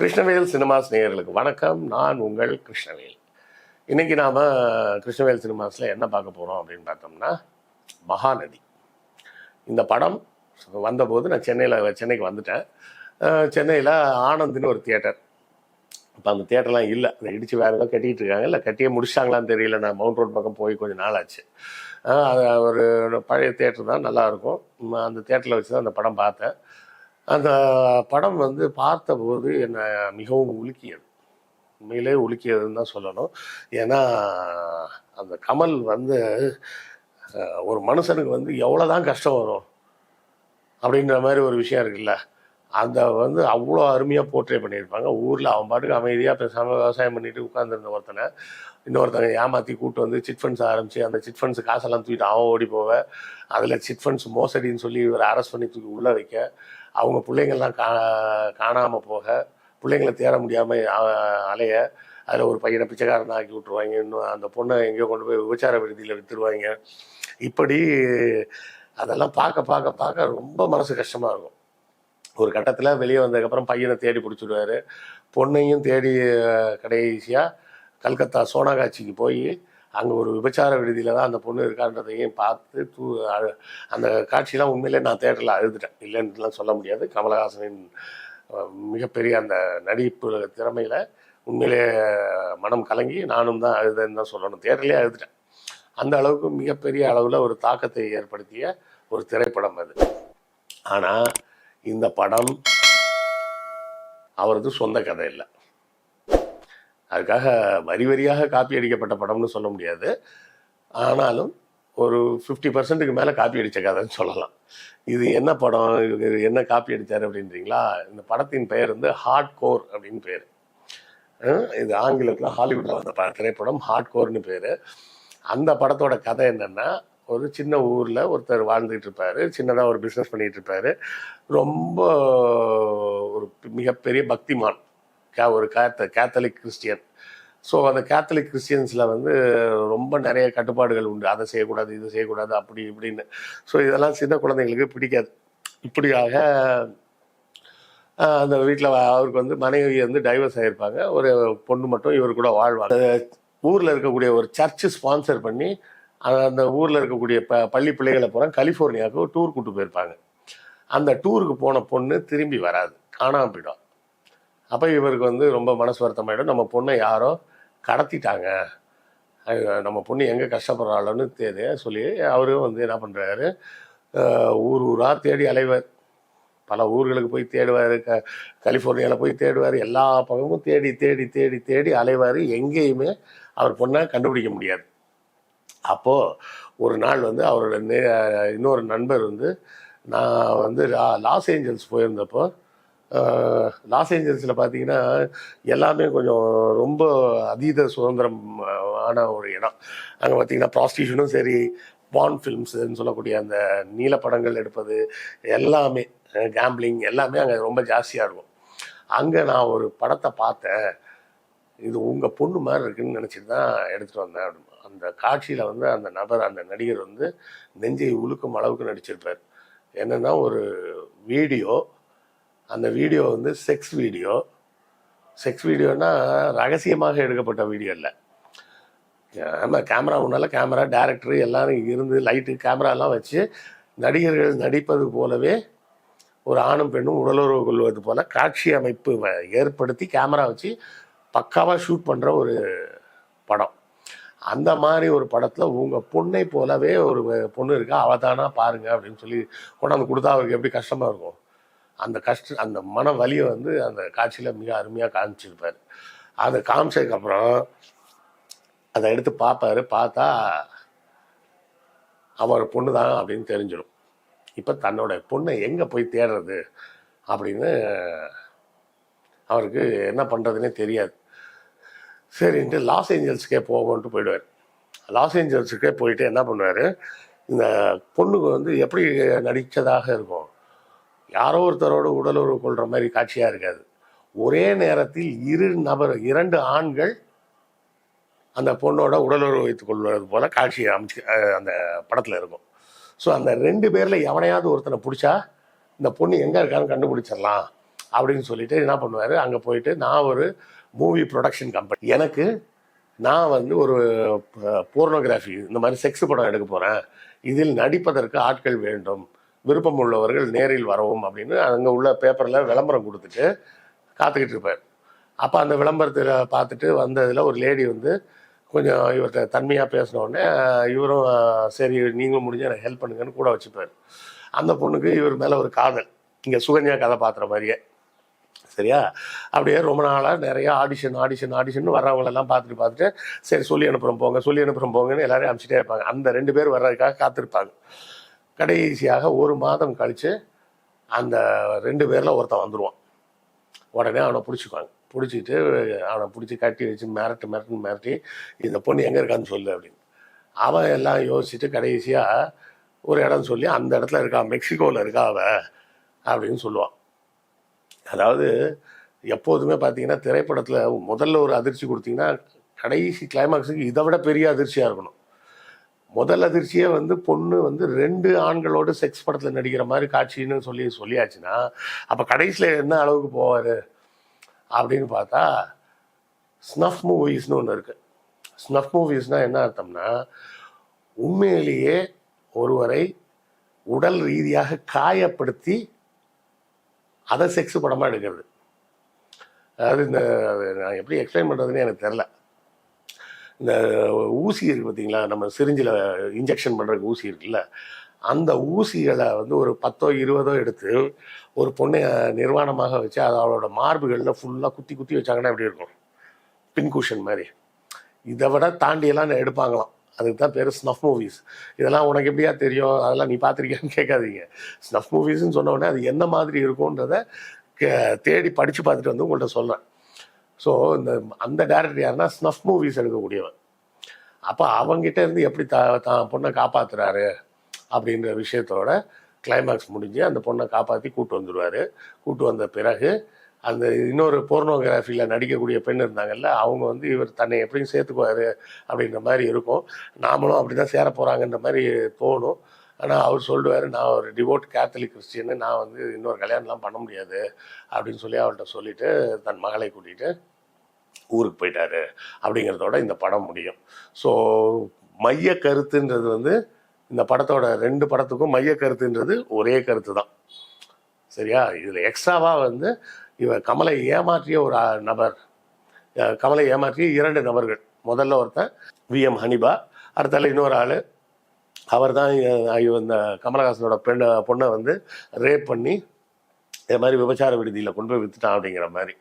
Krishnavel cinemas நேயர்களுக்கு வணக்கம். நான் உங்கள் கிருஷ்ணவேல். இன்னைக்கு நாம கிருஷ்ணவேல் சினிமாஸில் என்ன பார்க்க போகிறோம் அப்படின்னு பார்த்தோம்னா மகாநதி. இந்த படம் வந்தபோது நான் சென்னையில் சென்னைக்கு வந்துட்டேன். சென்னையில் ஆனந்த்னு ஒரு தியேட்டர். இப்போ அந்த தியேட்டர்லாம் இல்லை. இடித்து வேறு ஏதோ கட்டிகிட்டு இருக்காங்க. இல்லை கட்டியே முடிச்சிட்டாங்களான்னு தெரியல. நான் மவுண்ட் ரோட் பக்கம் போய் கொஞ்சம் நாள் ஆச்சு. அது ஒரு பழைய தேட்டர் தான் நல்லாயிருக்கும். அந்த தேட்டரில் வச்சு தான் அந்த படம் பார்த்தேன். அந்த படம் வந்து பார்த்தபோது என்னை மிகவும் உலுக்கியது. உண்மையிலே உலுக்கியதுன்னு தான் சொல்லணும். ஏன்னா அந்த கமல் வந்து ஒரு மனுஷனுக்கு வந்து எவ்வளோ தான் கஷ்டம் வரும் அப்படின்ற மாதிரி ஒரு விஷயம் இருக்குல்ல. அந்த வந்து அவ்வளோ அருமையாக போர்ட்ரே பண்ணியிருப்பாங்க. ஊரில் அவன் பாட்டுக்கு அமைதியாக பேசாமல் விவசாயம் பண்ணிட்டு உட்காந்துருந்த ஒருத்தனை இன்னொருத்தங்க ஏமாற்றி கூட்டு வந்து சிட் ஃபண்ட்ஸ் ஆரம்பித்து அந்த சிட் ஃபண்ட்ஸ் காசெல்லாம் தூக்கிட்டு அவன் ஓடி போவ. அதில் சிட் ஃபண்ட்ஸ் மோசடின்னு சொல்லி இவரை அரெஸ்ட் பண்ணி தூக்கி உள்ளே வைக்க. அவங்க பிள்ளைங்கள்லாம் கா காணாமல் போக. பிள்ளைங்களை தேட முடியாமல் அலைய. அதில் ஒரு பையனை பிச்சைக்காரனை ஆக்கி விட்ருவாங்க இன்னும் அந்த பொண்ணை எங்கேயோ கொண்டு போய் விபச்சார விடுதியில் விற்றுருவாங்க இப்படி அதெல்லாம் பார்க்க பார்க்க பார்க்க ரொம்ப மனசு கஷ்டமாக இருக்கும். ஒரு கட்டத்தில் வெளியே வந்ததுக்கப்புறம் பையனை தேடி பிடிச்சிடுவாரு. பொண்ணையும் தேடி கடைசியாக கல்கத்தா சோனாகாட்சிக்கு போய் அங்கே ஒரு விபச்சார விடுதியில் தான் அந்த பொண்ணு இருக்கான்றதையும் பார்த்து தூ அந்த காட்சியெலாம் உண்மையிலே நான் தேட்டரில் அழுதுட்டேன். இல்லைன்னுலாம் சொல்ல முடியாது. கமலஹாசனின் மிகப்பெரிய அந்த நடிப்பு திறமையில் உண்மையிலே மனம் கலங்கி நானும் தான் அழுதேன்னு தான் சொல்லணும். தேட்டர்லேயே அழுதுட்டேன். அந்த அளவுக்கு மிகப்பெரிய அளவில் ஒரு தாக்கத்தை ஏற்படுத்திய ஒரு திரைப்படம் அது. ஆனால் இந்த படம் அவரது சொந்த கதை இல்லை அதுக்காக வரி வரியாக காப்பி அடிக்கப்பட்ட படம்னு சொல்ல முடியாது. ஆனாலும் ஒரு ஃபிஃப்டி பர்சன்ட்டுக்கு மேலே காப்பி அடித்த கதைன்னு சொல்லலாம். இது என்ன படம்? இது என்ன காப்பி அடித்தார் அப்படின்றீங்களா? இந்த படத்தின் பெயர் வந்து ஹார்ட் கோர் அப்படின்னு பேர். இது ஆங்கிலத்தில் ஹாலிவுட்டில் வந்த ப திரைப்படம் ஹார்ட் கோர்னு பேர். அந்த படத்தோட கதை என்னென்னா ஒரு சின்ன ஊரில் ஒருத்தர் வாழ்ந்துகிட்டு இருப்பார். சின்னதாக ஒரு பிஸ்னஸ் பண்ணிகிட்டு இருப்பார். ரொம்ப ஒரு மிகப்பெரிய பக்திமான். கே ஒரு கேத்த கேத்தலிக் கிறிஸ்டியன் ஸோ அந்த கேத்தலிக் கிறிஸ்டியன்ஸில் வந்து ரொம்ப நிறைய கட்டுப்பாடுகள் உண்டு. அதை செய்யக்கூடாது இது செய்யக்கூடாது அப்படி இப்படின்னு. ஸோ இதெல்லாம் சின்ன குழந்தைங்களுக்கு பிடிக்காது. இப்படியாக அந்த வீட்டில் அவருக்கு வந்து மனைவி வந்து டைவர்ஸ் ஆகியிருப்பாங்க ஒரு பொண்ணு மட்டும் இவர் கூட வாழ்வாங்க. ஊரில் இருக்கக்கூடிய ஒரு சர்ச்சு ஸ்பான்சர் பண்ணி அந்த- அந்த ஊரில் இருக்கக்கூடிய ப பள்ளி பிள்ளைகளை பூரா கலிஃபோர்னியாவுக்கு டூர் கூட்டு போயிருப்பாங்க. அந்த டூருக்கு போன பொண்ணு திரும்பி வராது. காணாமல் போயிடும். அப்போ இவருக்கு வந்து ரொம்ப மனசு வருத்தமாயிடும். நம்ம பொண்ணை யாரோ கடத்திட்டாங்க. நம்ம பொண்ணு எங்கே கஷ்டப்படுறாளோன்னு தேதி சொல்லி அவரும் வந்து என்ன பண்ணுறாரு ஊர் ஊராக தேடி அலைவார். பல ஊர்களுக்கு போய் தேடுவார். க கலிஃபோர்னியாவில் போய் தேடுவார். எல்லா பக்கமும் தேடி தேடி தேடி தேடி அலைவார். எங்கேயுமே அவர் பொண்ணை கண்டுபிடிக்க முடியாது. அப்போது ஒரு நாள் வந்து அவரோட நே இன்னொரு நண்பர் வந்து நான் வந்து லா- லாஸ் ஏஞ்சல்ஸ் போயிருந்தப்போ லாஸ் ஏஞ்சல்ஸில் பார்த்தீங்கன்னா எல்லாமே கொஞ்சம் ரொம்ப அதீத சுதந்திரம் ஆன ஒரு இடம். அங்கே பார்த்தீங்கன்னா ப்ராஸ்டியூஷனும் சரி பான் ஃபிலிம்ஸுன்னு சொல்லக்கூடிய அந்த நீல படங்கள் எடுப்பது எல்லாமே கேம்பிளிங் எல்லாமே அங்கே ரொம்ப ஜாஸ்தியாக இருக்கும். அங்கே நான் ஒரு படத்தை பார்த்தேன். இது உங்கள் பொண்ணு மாதிரி இருக்குன்னு நினச்சிட்டு தான் எடுத்துகிட்டு வந்தேன் அப்படின்னு. அந்த காட்சியில் வந்து அந்த நபர் அந்த நடிகர் வந்து நெஞ்சை உழுக்கும் அளவுக்கு நடிச்சிருப்பார். என்னென்னா ஒரு வீடியோ அந்த வீடியோ வந்து செக்ஸ் வீடியோ. செக்ஸ் வீடியோனா ரகசியமாக எடுக்கப்பட்ட வீடியோ இல்லை ஆமாம் கேமரா முன்னால் கேமரா டேரக்டர் எல்லாரும் இருந்து லைட்டு கேமராலாம் வச்சு நடிகர்கள் நடிப்பது போலவே ஒரு ஆணும் பெண்ணும் உடலுறவு கொள்வது போல காட்சி அமைப்பு ஏற்படுத்தி கேமரா வச்சு பக்காவாக ஷூட் பண்ணுற ஒரு படம். அந்த மாதிரி ஒரு படத்தில் உங்கள் பொண்ணை போலவே ஒரு பொண்ணு இருக்கா? அவள் தானா பாருங்க அப்படின்னு சொல்லி கொண்டாந்து கொடுத்தா அவருக்கு எப்படி கஷ்டமாக இருக்கும்? அந்த கஷ்ட அந்த மன வலியை வந்து அந்த காட்சியில் மிக அருமையாக காமிச்சிருப்பார். அதை காமிச்சதுக்கப்புறம் அதை எடுத்து பார்ப்பாரு பார்த்தா அவர் பொண்ணு தான் அப்படின்னு தெரிஞ்சிடும். இப்போ தன்னோட பொண்ணை எங்கே போய் தேடுறது? அப்படின்னு அவருக்கு என்ன பண்ணுறதுனே தெரியாது. சரின்ட்டு லாஸ் ஏஞ்சல்ஸ்க்கே போவோன்ட்டு போயிடுவார். லாஸ் ஏஞ்சல்ஸுக்கே போயிட்டு என்ன பண்ணுவார்? இந்த பொண்ணுக்கு வந்து எப்படி நடித்ததாக இருக்கும்? யாரோ ஒருத்தரோட உடலுறவு கொள்கிற மாதிரி காட்சியாக இருக்காது. ஒரே நேரத்தில் இரு நபர் இரண்டு ஆண்கள் அந்த பொண்ணோட உடலுறவு வைத்துக் கொள்வது போல காட்சி அமைச்சு அந்த படத்தில் இருக்கும். ஸோ அந்த ரெண்டு பேரில் எவனையாவது ஒருத்தனை பிடிச்சா இந்த பொண்ணு எங்கே இருக்கான்னு கண்டுபிடிச்சிடலாம் அப்படின்னு சொல்லிட்டு என்ன பண்ணுவார்? அங்கே போயிட்டு நான் ஒரு மூவி ப்ரொடக்ஷன் கம்பெனி எனக்கு நான் வந்து ஒரு போர்னோகிராஃபி இந்த மாதிரி செக்ஸ் படம் எடுக்க போகிறேன் இதில் நடிப்பதற்கு ஆட்கள் வேண்டும். விருப்பம் உள்ளவர்கள் நேரில் வரவும் அப்படின்னு அங்கே உள்ள பேப்பரில் விளம்பரம் கொடுத்துட்டு காத்துக்கிட்டு இருப்பார் அப்போ அந்த விளம்பரத்தில் பார்த்துட்டு வந்ததில் ஒரு லேடி வந்து கொஞ்சம் இவர்கிட்ட தன்மையாக பேசினோடனே இவரும் சரி நீங்களும் முடிஞ்சு எனக்கு ஹெல்ப் பண்ணுங்கன்னு கூட வச்சுப்பார். அந்த பொண்ணுக்கு இவர் மேலே ஒரு காதல். இங்கே சுகன்யா கதை பாத்திர மாதிரியே. சரியா? அப்படியே ரொம்ப நாளாக நிறைய ஆடிஷன் ஆடிஷன் ஆடிஷன் வர்றவங்களெல்லாம் பார்த்துட்டு பார்த்துட்டு சரி சொல்லி அனுப்புகிறோம் போங்க சொல்லி அனுப்புகிறோம் போங்கன்னு எல்லாரையும் அனுப்பிச்சிட்டே இருப்பாங்க. அந்த ரெண்டு பேர் வர்றதுக்காக காத்திருப்பாங்க. கடைசியாக ஒரு மாதம் கழித்து அந்த ரெண்டு பேரில் ஒருத்தன் வந்துடுவான் உடனே அவனை பிடிச்சிக்குவாங்க. பிடிச்சிட்டு அவனை பிடிச்சி கட்டி வச்சு மிரட்டு மிரட்டு மிரட்டி இந்த பொண்ணு எங்கே இருக்கான்னு சொல்லு அப்படின்னு. அவன் எல்லாம் யோசிச்சுட்டு கடைசியாக ஒரு இடம் சொல்லி அந்த இடத்துல இருக்கா மெக்சிகோவில் இருக்கா அவ? அப்படின்னு சொல்லுவான். அதாவது எப்போதுமே பார்த்தீங்கன்னா திரைப்படத்தில் முதல்ல ஒரு அதிர்ச்சி கொடுத்தீங்கன்னா கடைசி கிளைமாக்ஸுக்கு இதை விட பெரிய அதிர்ச்சியாக இருக்கணும். முதல் அதிர்ச்சியே வந்து பொண்ணு வந்து ரெண்டு ஆண்களோடு செக்ஸ் படத்தில் நடிக்கிற மாதிரி காட்சின்னு சொல்லி சொல்லியாச்சுன்னா அப்போ கடைசியில் என்ன அளவுக்கு போவார் அப்படின்னு பார்த்தா ஸ்னஃப் மூவிஸ்னு ஒன்று இருக்குது ஸ்னஃப் மூவிஸ்னால் என்ன அர்த்தம்னா உண்மையிலேயே ஒருவரை உடல் ரீதியாக காயப்படுத்தி அதை செக்ஸ் படமாக எடுக்கிறது. அதாவது இந்த நான் எப்படி எக்ஸ்பிளைன் பண்ணுறதுன்னு எனக்கு தெரில இந்த ஊசி இருக்குது பார்த்தீங்களா நம்ம சிரிஞ்சில் இன்ஜெக்ஷன் பண்ணுறதுக்கு ஊசி இருக்குல்ல? அந்த ஊசிகளை வந்து ஒரு பத்தோ இருபதோ எடுத்து ஒரு பொண்ணை நிர்வாணமாக வச்சு அது அவளோட மார்புகளில் ஃபுல்லாக குத்தி குத்தி வச்சாங்கன்னா எப்படி இருக்கும்? பின்குஷன் மாதிரி. இதை விட தாண்டியெல்லாம் எடுப்பாங்களாம். அதுக்கு தான் பேர் ஸ்னஃப் மூவிஸ் இதெல்லாம் உனக்கு எப்படியா தெரியும்? அதெல்லாம் நீ பார்த்துருக்கியான்னு கேட்காதீங்க. ஸ்னஃப் மூவிஸ்ன்னு சொன்ன உடனே அது என்ன மாதிரி இருக்கும்ன்றத கே- தேடி படித்து பார்த்துட்டு வந்து உங்கள்கிட்ட சொல்கிறேன் ஸோ இந்த அந்த டேரக்டர் யாருன்னா ஸ்னஃப் மூவிஸ் எடுக்கக்கூடியவன். அப்போ அவங்ககிட்ட இருந்து எப்படி த தான் பொண்ணை காப்பாத்துறாரு அப்படின்ற விஷயத்தோட கிளைமேக்ஸ் முடிஞ்சு அந்த பொண்ணை காப்பாற்றி கூட்டு வந்துடுவார் கூட்டு வந்த பிறகு அந்த இன்னொரு போர்னோகிராஃபியில் நடிக்கக்கூடிய பெண் இருந்தாங்கல்ல அவங்க வந்து இவர் தன்னை எப்படியும் சேர்த்துக்குவார் அப்படின்ற மாதிரி இருக்கும். நாமளும் அப்படி தான் சேர போகிறாங்கன்ற மாதிரி தோணும். ஆனால் அவர் சொல்லுவார் நான் ஒரு டிவோட் கேத்தலிக் கிறிஸ்டியனு நான் வந்து இன்னொரு கல்யாணம்லாம் பண்ண முடியாது அப்படின்னு சொல்லி அவள்கிட்ட சொல்லிட்டு தன் மகளை கூட்டிகிட்டு ஊருக்கு போயிட்டாரு அப்படிங்கிறதோட இந்த படம் முடியும். ஸோ மைய கருத்துன்றது வந்து இந்த படத்தோட ரெண்டு படத்துக்கும் மைய கருத்துன்றது ஒரே கருத்து தான் சரியா? இதில் எக்ஸ்ட்ராவாக வந்து இவர் கமலை ஏமாற்றிய ஒரு நபர். கமலை ஏமாற்றிய இரண்டு நபர்கள். முதல்ல ஒருத்தன் விஎம் ஹனிபா அடுத்தால இன்னொரு ஆள். அவர் தான் இந்த கமலஹாசனோட பெண்ணை பொண்ணை வந்து ரேப் பண்ணி இது மாதிரி விபச்சார விடுதியில் கொண்டு போய் வித்துட்டான் அப்படிங்கிற மாதிரி.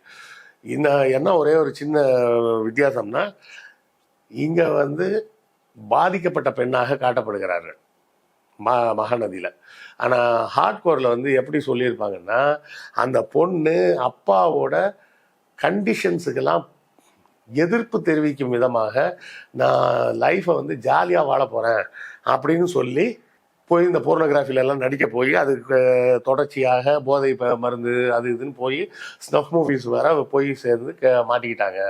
இந்த என்ன ஒரே ஒரு சின்ன வித்தியாசம்னா இங்கே வந்து பாதிக்கப்பட்ட பெண்ணாக காட்டப்படுகிறார்கள். ம மகாநதியில். ஆனால் ஹார்ட்கோரில் வந்து எப்படி சொல்லியிருப்பாங்கன்னா அந்த பொண்ணு அப்பாவோட கண்டிஷன்ஸுக்கெல்லாம் எதிர்ப்பு தெரிவிக்கும் விதமாக நான் லைஃப்பை வந்து ஜாலியாக வாழ போகிறேன் அப்படின்னு சொல்லி போய் இந்த போர்னோகிராஃபிலெல்லாம் நடிக்க போய் அதுக்கு தொடர்ச்சியாக போதை ப- மருந்து அது இதுன்னு போய் ஸ்னஃப் மூவிஸ் வர போய் சேர்ந்து க- மாட்டிக்கிட்டாங்க.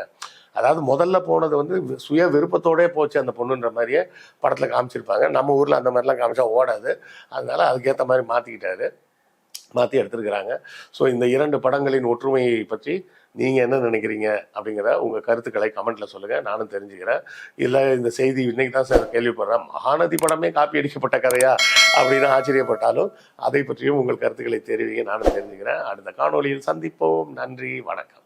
அதாவது முதல்ல போனது வந்து சுய விருப்பத்தோடே போச்சு அந்த பொண்ணுன்ற மாதிரியே படத்தில் காமிச்சிருப்பாங்க. நம்ம ஊரில் அந்த மாதிரிலாம் காமிச்சா ஓடாது. அதனால அதுக்கேற்ற மாதிரி மாற்றிக்கிட்டாரு மாற்றி எடுத்திருக்கிறாங்க. ஸோ இந்த இரண்டு படங்களின் ஒற்றுமையை பற்றி நீங்கள் என்ன நினைக்கிறீங்க அப்படிங்கிற உங்கள் கருத்துக்களை கமெண்ட்டில் சொல்லுங்கள் நானும் தெரிஞ்சுக்கிறேன். இல்லை இந்த செய்தி இன்னைக்கு தான் சார் கேள்விப்படுறேன். மகாநதி படமே காப்பி அடிக்கப்பட்ட கதையா அப்படின்னு ஆச்சரியப்பட்டாலும் அதை பற்றியும் உங்கள் கருத்துக்களை தெரிவிங்க. நானும் தெரிஞ்சுக்கிறேன். அடுத்த காணொலியில் சந்திப்போம். நன்றி. வணக்கம்.